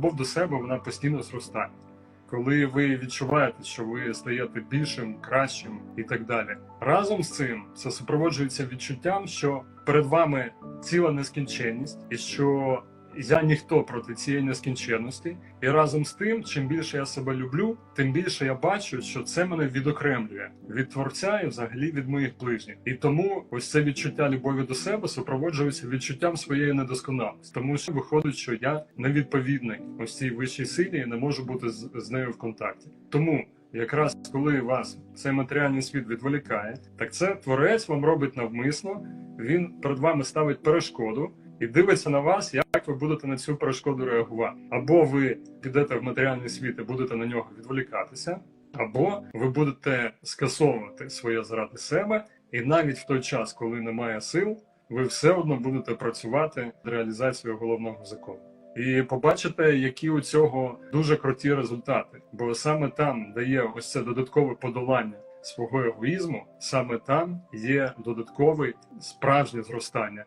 любов до себе вона постійно зростає. Коли ви відчуваєте, що ви стаєте більшим, кращим і так далі. Разом з цим це супроводжується відчуттям, що перед вами ціла нескінченність, і що я ніхто проти цієї нескінченності. І разом з тим, чим більше я себе люблю, тим більше я бачу, що це мене відокремлює від творця і взагалі від моїх ближніх. І тому ось це відчуття любові до себе супроводжується відчуттям своєї недосконалості, тому що виходить, що я невідповідний ось цій вищій силі і не можу бути з, з нею в контакті. Тому. Якраз коли вас цей матеріальний світ відволікає, так це творець вам робить навмисно. Він перед вами ставить перешкоду і дивиться на вас, як ви будете на цю перешкоду реагувати. Або ви підете в матеріальний світ і будете на нього відволікатися, або ви будете скасовувати своє заради себе, і навіть в той час, коли немає сил, ви все одно будете працювати над реалізацією головного закону. І побачите, які у цього дуже круті результати, бо саме там дає ось це додаткове подолання свого егоїзму, саме там є додаткове справжнє зростання.